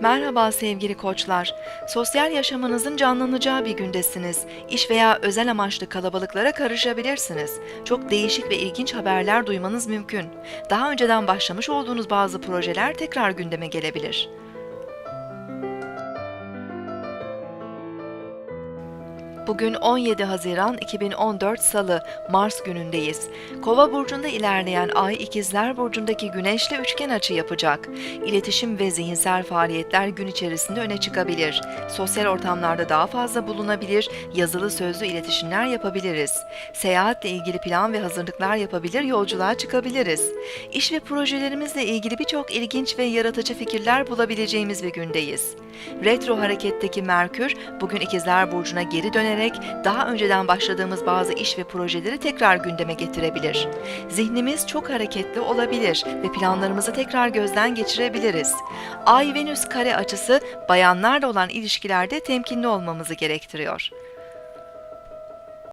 Merhaba sevgili koçlar. Sosyal yaşamınızın canlanacağı bir gündesiniz. İş veya özel amaçlı kalabalıklara karışabilirsiniz. Çok değişik ve ilginç haberler duymanız mümkün. Daha önceden başlamış olduğunuz bazı projeler tekrar gündeme gelebilir. Bugün 17 Haziran 2014 Salı, Mars günündeyiz. Kova burcunda ilerleyen Ay İkizler burcundaki Güneşle üçgen açı yapacak. İletişim ve zihinsel faaliyetler gün içerisinde öne çıkabilir. Sosyal ortamlarda daha fazla bulunabilir, yazılı sözlü iletişimler yapabiliriz. Seyahatle ilgili plan ve hazırlıklar yapabilir, yolculuğa çıkabiliriz. İş ve projelerimizle ilgili birçok ilginç ve yaratıcı fikirler bulabileceğimiz bir gündeyiz. Retro hareketteki Merkür bugün İkizler burcuna geri dönerek daha önceden başladığımız bazı iş ve projeleri tekrar gündeme getirebilir. Zihnimiz çok hareketli olabilir ve planlarımızı tekrar gözden geçirebiliriz. Ay Venüs kare açısı bayanlarla olan ilişkilerde temkinli olmamızı gerektiriyor.